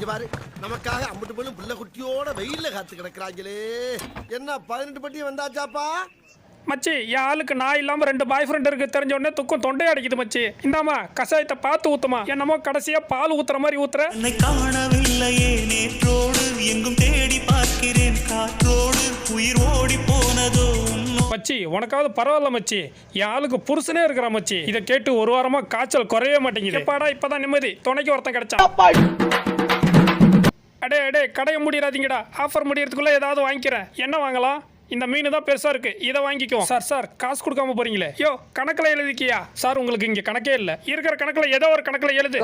இங்க பாரு நமக்காக அம்பட்டு பொண்ணு புள்ள குட்டியோட வெயில்ல காத்து கிடக்குறாங்களே. என்ன பதினெட்டு பட்டி வந்தாச்சாப்பா? மச்சி என் ஆளுக்கு நான் இல்லாம ரெண்டு பாய் ஃப்ரெண்ட் இருக்கு. தெரிஞ்ச உடனே துக்கம் தொண்டை அடிக்குது மச்சி. இந்தாமா கஷாயத்தை பார்த்து ஊத்துமா. என்னமோ கடைசியா பால் ஊத்துற மாதிரி ஊத்துற. என்னை காணவில்லையே நேற்றோடு எங்கும் தேடி பார்க்கிறேன். காற்றோடு உயிர் ஓடி போனதோ மச்சி உனக்காவது பரவாயில்ல மச்சி. என் ஆளுக்கு புருஷனே இருக்கிற மச்சி. இதை கேட்டு ஒரு வாரமா காய்ச்சல் குறையவே மாட்டேங்குது. எப்பாடா இப்பதான் நிம்மதி. துணைக்கு ஒருத்தன் கிடைச்சான். அடே கடையை முடிடாதீங்கடா. ஆஃபர் முடியறதுக்குள்ள ஏதாவது வாங்கிக்கிறேன். என்ன வாங்கலாம்? இந்த மீன் தான் பெருசா இருக்கு. இதை வாங்கிக்குவோம் சார் சார் காசு கொடுக்காம போறீங்களே. யோ கணக்குல எழுதிக்கியா? சார் உங்களுக்கு இங்க கணக்கே இல்ல. இருக்கிற கணக்குல ஏதோ ஒரு கணக்குல எழுது.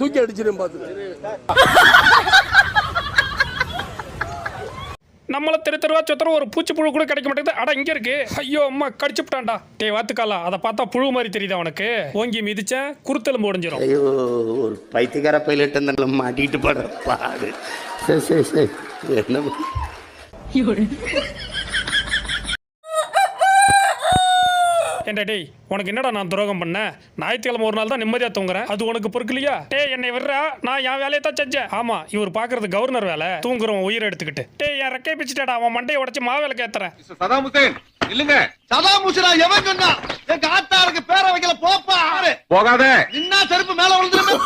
தூக்கி அடிச்சிடும் பார்த்து நம்மள தெரு தெருவா சொத்துற ஒரு பூச்சி புழு கூட கிடைக்க மாட்டேங்குது. அட இங்க இருக்கு. ஐயோ அம்மா கடிச்சுட்டான்டா டேய் வாத்துக்காலா அதை பார்த்தா புழு மாதிரி தெரியுதா உனக்கு? ஓங்கி மிதிச்சேன் குருத்தெலும்பு உடைஞ்சிரும். ஐயோ ஒரு பைத்தியக்கார பைலட் அந்த மாட்டிக்கிட்டு படுற பாடு சரி சரி சரி என்ன? ஏண்டா டேய் உனக்கு என்னடா நான் துரோகம் பண்ணேன் ஞாயிற்றுக்கிழமை ஒரு நாள் தான் நிம்மதியா தூங்குறேன். அது உனக்கு பொறுக்கலையா? டேய் என்னை விடுறா. நான் என் வேலையை தான் செஞ்சேன். ஆமா இவர் பாக்குறது கவர்னர் வேலை. தூங்குறவன் உயிரை எடுத்துக்கிட்டு. டேய் என் ரெக்கை பிச்சுட்டாடா. அவன் மண்டையை உடைச்சு மாவேலை கேத்துறேன் சதாம் ஹுசேன் இல்லுங்க. சதாம் ஹுசேனா எவன் சொன்னா? எங்க ஆத்தாருக்கு பேரை வைக்கல போப்பா. போகாத. நின்னா செருப்பு மேல விழுந்துருமே.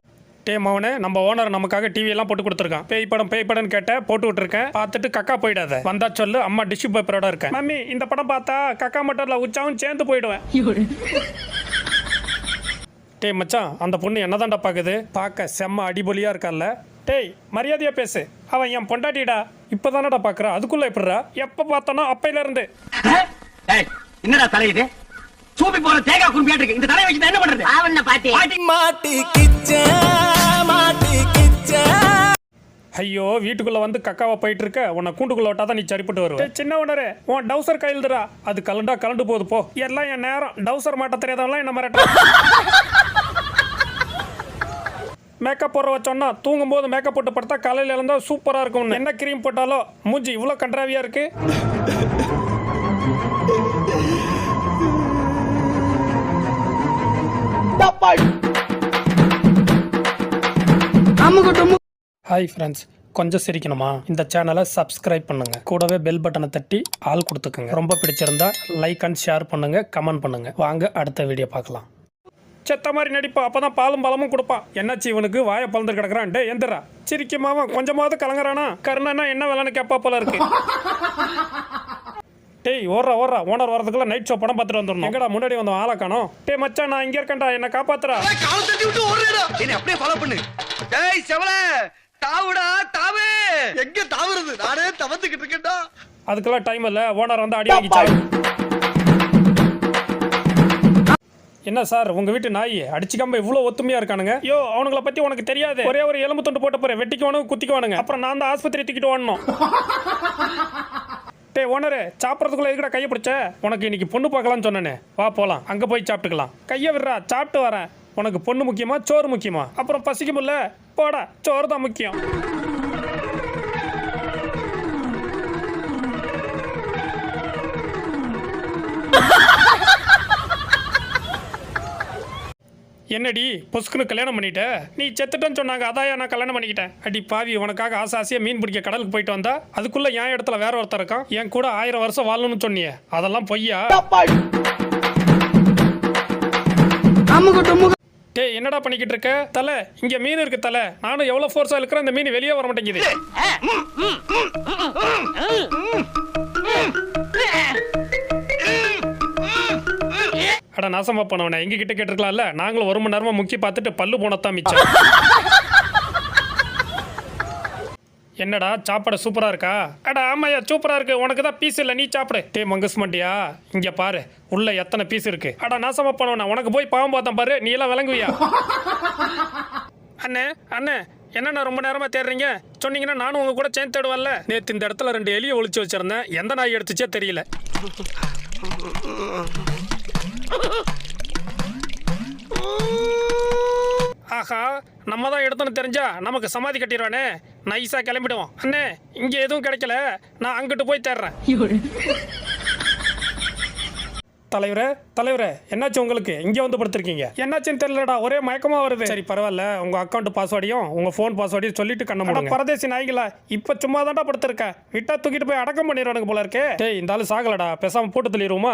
டேய் மவனே நம்ம ஓனர் நமக்காக டிவி எல்லாம் போட்டு கொடுத்துருக்கான். பேய் படம் பேய் படம் கேட்ட போட்டு விட்டுருக்கேன். பார்த்துட்டு கக்கா போயிடாத. வந்தா சொல்லு அம்மா டிஷ்யூ பேப்பரோட இருக்கேன் மம்மி இந்த படம் பார்த்தா கக்கா மட்டும் இல்ல உச்சாவும் சேர்ந்து போயிடுவேன். டேய் மச்சான் அந்த பொண்ணு என்னதான்டா பாக்குது? பார்க்க செம்ம அடிபொலியா இருக்கால்ல டேய் மரியாதையா பேசு. அவன் என் பொண்டாட்டிடா. இப்பதானடா பாக்குறா. அதுக்குள்ள எப்படிடா? எப்ப பார்த்தானோ அப்பையில இருந்து. என்னடா தலை இது சூப்பி போற தேங்காய் குறும்பியாட்டு இருக்கு. இந்த தலையை வச்சு என்ன பண்றது? ஆவண்ண பாட்டி. மாட்டி கிச்ச மாட்டி கிச்ச ஐயோ வீட்டுக்குள்ள வந்து கக்காவா போயிட்டு இருக்க உன்னை கூண்டுக்குள்ள விட்டா தான் நீ சரிப்பட்டு வருவ. சின்ன உணரு உன் டவுசர் கையில்துடா அது கலண்டா கலண்டு போகுது போ. எல்லாம் என் நேரம். டவுசர் மாட்ட தெரியாதவன்லாம் என்ன மிரட்ட மேக்கப் போடுற வச்சோன்னா தூங்கும் போது மேக்கப் போட்டு படுத்தா காலையில இருந்தா சூப்பரா இருக்கும் என்ன கிரீம் போட்டாலும் மூஞ்சி இவ்வளோ கன்றாவியா இருக்கு? ஹாய் ஃப்ரெண்ட்ஸ் கொஞ்சம் சிரிக்கணுமா? இந்த சேனலை சப்ஸ்கிரைப் பண்ணுங்க. கூடவே பெல் பட்டனை தட்டி ஆள் கொடுத்துக்கோங்க. ரொம்ப பிடிச்சிருந்தா லைக் அண்ட் ஷேர் பண்ணுங்க கமெண்ட் பண்ணுங்க. வாங்க அடுத்த வீடியோ பார்க்கலாம். செத்த மாதிரி நடிப்பா அப்பதான் பாலும் பழமும் கொடுப்பான் என்னாச்சு இவனுக்கு? வாயை பழந்து கிடக்குறான். டே எந்திரா. சிரிக்குமாவும் கொஞ்சமாவது கலங்குறானா? கருணானா என்ன வேலைன்னு கேப்பா போல இருக்கு. டேய் ஓடுறா ஓடுறா. ஓனர் வரதுக்குள்ள நைட் ஷோ படம் பார்த்துட்டு வந்துடணும். எங்கடா முன்னாடி வந்து ஆளை காணோம்? டேய் மச்சான் நான் இங்க இருக்கேன்டா. என்ன காப்பாத்துறா அப்படியே ஃபாலோ பண்ணு. டேய் செவல. தாவுடா தாவு! எங்க தாவுறது? நானே தவந்துகிட்டு இருக்கேன்டா. அதுக்கெல்லாம் டைம் இல்ல. ஓனர் வந்து அடி வாங்கிச்சாரு என்ன சார் உங்க வீட்டு நாய் அடிச்சுக்காம இவ்வளவு ஒத்துமையா இருக்கானுங்க? யோ அவனுங்கள பத்தி உனக்கு தெரியாது. ஒரே ஒரு எலும்பு துண்டு போட்ட போறேன் வெட்டிக்குவானுங்க குத்திக்குவானுங்க. அப்புறம் நான் தான் ஆஸ்பத்திரி தூக்கிட்டு ஓடணும். டே ஓனரு சாப்பிட்றதுக்குள்ளே எதுக்கடா கையை பிடிச்ச? உனக்கு இன்னைக்கு பொண்ணு பார்க்கலாம்னு சொன்னேனே. வா போகலாம் அங்கே போய் சாப்பிட்டுக்கலாம். கையை விடுறா சாப்பிட்டு வரேன். உனக்கு பொண்ணு முக்கியமா சோறு முக்கியமா? அப்புறம் பசிக்கும்ல போடா சோறு தான் முக்கியம். என்னடி பொசுக்குன்னு கல்யாணம் பண்ணிட்ட நீ செத்துட்டேன்னு சொன்னாங்க அதாயா நான் கல்யாணம் பண்ணிக்கிட்டேன் அடி பாவி உனக்காக ஆசை ஆசையா மீன் பிடிக்க கடலுக்கு போயிட்டு வந்தா அதுக்குள்ள என் இடத்துல வேற ஒருத்தர் இருக்கான் என் கூட ஆயிரம் வருஷம் வாழணும்னு சொன்னியே அதெல்லாம் பொய்யா டேய் என்னடா பண்ணிக்கிட்டு இருக்க தலை இங்க மீன் இருக்கு தலை நானும் எவ்வளவு ஃபோர்ஸா இருக்கிறேன் இந்த மீன் வெளியே வர மாட்டேங்குது அட நாசமா போனவனே எங்க கிட்ட கேட்டிருக்கலாம்ல? நாங்களும் ஒரு மணி நேரமா முக்கி பார்த்துட்டு பல்லு போனதான் மிச்சம். என்னடா சாப்பாடு சூப்பரா இருக்கா? அட ஆமாயா சூப்பரா இருக்கு. உனக்கு தான் பீஸ் இல்ல நீ சாப்பிடு. டே மங்கஸ் மண்டியா? இங்க பாரு உள்ள எத்தனை பீஸ் இருக்கு? அட நாசமா பண்ணவன உனக்கு போய் பாவம் பார்த்தேன் பாரு நீ எல்லாம் விளங்குவியா? அண்ணே அண்ணே என்னண்ணா ரொம்ப நேரமா தேடுறீங்க? சொன்னீங்கன்னா நானும் உங்க கூட சேர்ந்து தேடுவேன்ல. நேத்து இந்த இடத்துல ரெண்டு எலியை ஒழிச்சு வச்சிருந்தேன். எந்த நாய் எடுத்துச்சே தெரியல. ஆஹா நம்ம தான் எடுத்தோன்னு தெரிஞ்சா நமக்கு சமாதி கட்டிடுவானே. நைஸா கிளம்பிடுவோம். அண்ணே இங்க எதுவும் கிடைக்கல. நான் அங்கிட்டு போய் தேடுறேன். தலைவரே தலைவரே என்னாச்சு உங்களுக்கு? இங்கே வந்து படுத்திருக்கீங்க. என்னாச்சுன்னு தெரியலடா ஒரே மயக்கமா வருது. சரி பரவாயில்ல. உங்க அக்கௌண்ட் பாஸ்வேர்டையும் உங்க ஃபோன் பாஸ்வேர்டையும் சொல்லிட்டு கண்ண மூடுங்க. பரதேசி நாய்களா இப்ப சும்மா தான்டா படுத்திருக்க. விட்டா தூக்கிட்டு போய் அடக்கம் பண்ணிடுறானுங்க போல இருக்கே. டேய் இந்த ஆளு சாகலடா. பேசாம போட்டு தள்ளிடுவோமா?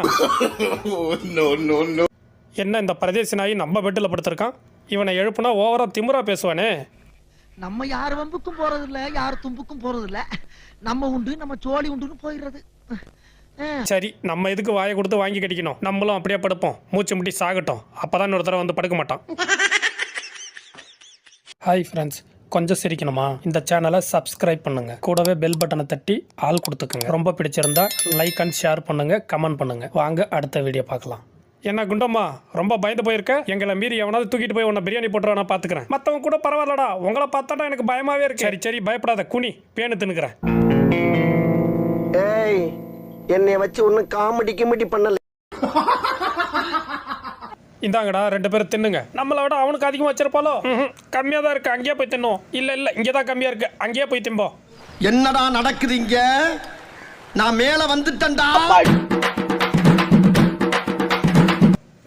என்ன இந்த பரதேசி நாய் நம்ம பெட்டில் படுத்திருக்கான்? இவனை எழுப்புனா ஓவரா திமிரா பேசுவானே. நம்ம யார் வம்புக்கும் போறது இல்ல யார் தும்புக்கும் போறது இல்ல நம்ம உண்டு நம்ம சோழி உண்டுன்னு போயிடுறது. சரி நம்ம எதுக்கு வாயை கொடுத்து வாங்கி கடிக்கணும்? நம்மளும் அப்படியே படுப்போம். மூச்சு முட்டி சாகட்டும். அப்பதான் இன்னொரு தடவை வந்து படுக்க மாட்டான். ஹாய் ஃப்ரெண்ட்ஸ் கொஞ்சம் சிரிக்கணுமா? இந்த சேனலை சப்ஸ்கிரைப் பண்ணுங்க. கூடவே பெல் பட்டனை தட்டி ஆள் கொடுத்துக்குங்க. ரொம்ப பிடிச்சிருந்தா லைக் அண்ட் ஷேர் பண்ணுங்க கமெண்ட் பண்ணுங்க. வாங்க அடுத்த வீடியோ பார்க்கலாம். என்ன குண்டம்மா? ரொம்ப பயந்து போயிருக்க? எங்களை மீறி எவனாவது தூக்கிட்டு போய் உன்னை பிரியாணி போட்டுருவா நான் பார்த்துக்கிறேன் மற்றவங்க கூட பரவாயில்லடா. உங்களை பார்த்தாடா எனக்கு பயமாவே இருக்கு. சரி சரி பயப்படாத. குனி பேனு தின்னுக்கிறேன். ஏய் என்னை வச்சு ஒன்னும் காமெடி கிமெடி பண்ணல. இந்தாங்கடா ரெண்டு பேரும் தின்னுங்க. நம்மளை விட அவனுக்கு அதிகமாக வச்சிருப்பாலோ கம்மியாக தான் இருக்கு. அங்கேயே போய் தின்னோம். இல்லை இல்லை இங்கே தான் கம்மியாக இருக்கு. அங்கேயே போய் திம்போம் என்னடா நடக்குது இங்க? நான் மேல வந்துட்டேன்டா.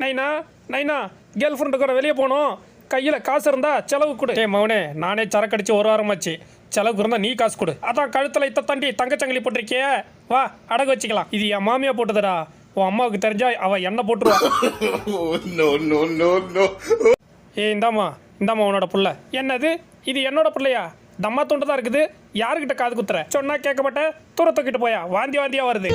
நைனா நைனா கேர்ள் ஃப்ரெண்டு கூட வெளியே போகணும் கையில் காசு இருந்தா செலவு கொடு. டே மவனே நானே சரக்கு அடிச்சு ஒரு வாரமாச்சு செலவுக்கு இருந்தா நீ காசு கொடு. அதான் கழுத்தில் இத்த தாண்டி தங்கச்சங்கிலி போட்டிருக்கியே. வா அடகு வச்சுக்கலாம். இது என் மாமியா போட்டதுடா. உன் அம்மாவுக்கு தெரிஞ்சா அவ என்ன போட்டுருவா. ஏய் இந்தாம்மா இந்தாம்மா உன்னோட புள்ள. என்னது? இது என்னோட பிள்ளையா? தம்மா துண்டு தான் இருக்குது? யாருக்கிட்ட காது குத்துற? சொன்னா கேட்க மாட்டேன் தூர தூக்கிட்டு போயா? வாந்தி வாந்தியா வருது.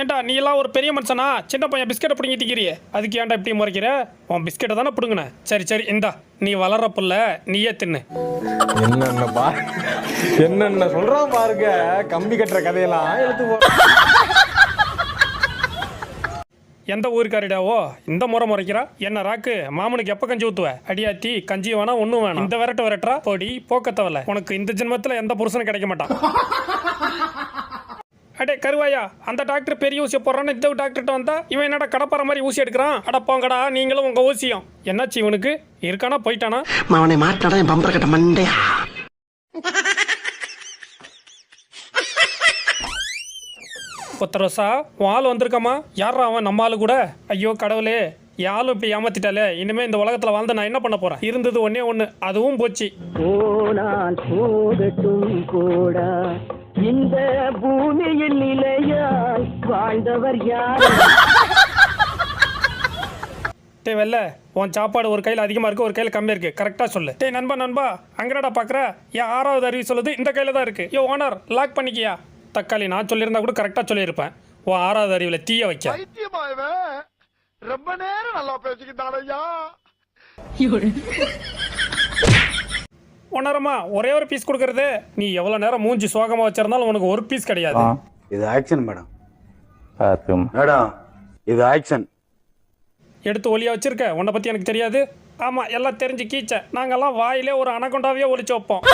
ஏன்டா நீ எல்லாம் ஒரு பெரிய மனுஷனா? சின்ன பையன் பிஸ்கெட்டை பிடிங்கி திக்கிறியே. அதுக்கு ஏன்டா இப்படி முறைக்கிற? உன் பிஸ்கெட்டை தானே பிடுங்கின? சரி சரி இந்தா நீ வளர்ற புள்ள நீயே தின்னு. என்னென்ன பா என்னென்ன சொல்றான் பாருங்க. கம்பி கட்டுற கதையெல்லாம் எழுத்து போ எந்த ஊருக்காரிடாவோ இந்த முறை முறைக்கிறா? என்ன ராக்கு மாமனுக்கு எப்போ கஞ்சி ஊத்துவ? அடியாத்தி கஞ்சி வேணாம் ஒன்றும் வேணாம். இந்த விரட்டு விரட்டுறா போடி போக்கத்தவல. உனக்கு இந்த ஜென்மத்தில் எந்த புருஷனும் கிடைக்க மாட்டான். அடே கருவாயா அந்த டாக்டர் பெரிய ஊசியை போடுறான்னு இந்த டாக்டர்கிட்ட வந்தா இவன் என்னடா கடப்பாற மாதிரி ஊசி எடுக்கிறான்? அட போங்கடா நீங்களும் உங்க ஊசியம். என்னாச்சு இவனுக்கு? இருக்கானா போயிட்டானா? அவனை மாட்டாடா என் பம்பர கட்ட மண்டையா? ஒத்தரோசா உன் ஆள் வந்திருக்காமா? யாரா அவன் நம்ம ஆளு கூட? ஐயோ கடவுளே என் ஆளும் இப்படி ஏமாத்திட்டாலே இனிமே இந்த உலகத்துல வாழ்ந்து நான் என்ன பண்ண போறேன்? இருந்தது ஒன்னே ஒண்ணு அதுவும் போச்சு. போனால் போகட்டும் போடா இந்த பூமியில் நிலையாய் வாழ்ந்தவர் யார்? டேய் வெல்ல உன் சாப்பாடு ஒரு கையில் அதிகமாக இருக்கு ஒரு கையில் கம்மியாக இருக்கு. கரெக்டாக சொல்லு. டேய் நண்பா நண்பா அங்கடா பார்க்குற என் ஆறாவது அறிவு சொல்லுது இந்த கையில் தான் இருக்கு. யோ ஓனர் லாக் பண்ணிக்கியா? தக்காளி நான் சொல்லியிருந்தா கூட கரெக்டாக சொல்லியிருப்பேன். உன் ஆறாவது அறிவில் தீய வைக்க. பைத்தியமா இவன்? ரொம்ப நேரம் நல்லா பேசிக்கிட்டான் ஐயா. ஒன்னரமா ஒரே ஒரு பீஸ் கொடுக்கறது நீ எவ்வளோ நேரம் மூஞ்சி சோகமாக வச்சிருந்தாலும் உனக்கு ஒரு பீஸ் கிடையாது. இது ஆக்ஷன் மேடம் மேடம் இது ஆக்ஷன் எடுத்து ஒலியா வச்சிருக்க உன்னை பற்றி எனக்கு தெரியாது? ஆமாம் எல்லாம் தெரிஞ்சு கீச்ச. நாங்கெல்லாம் வாயிலே ஒரு அனகொண்டாவே ஒளிச்சு வைப்போம்.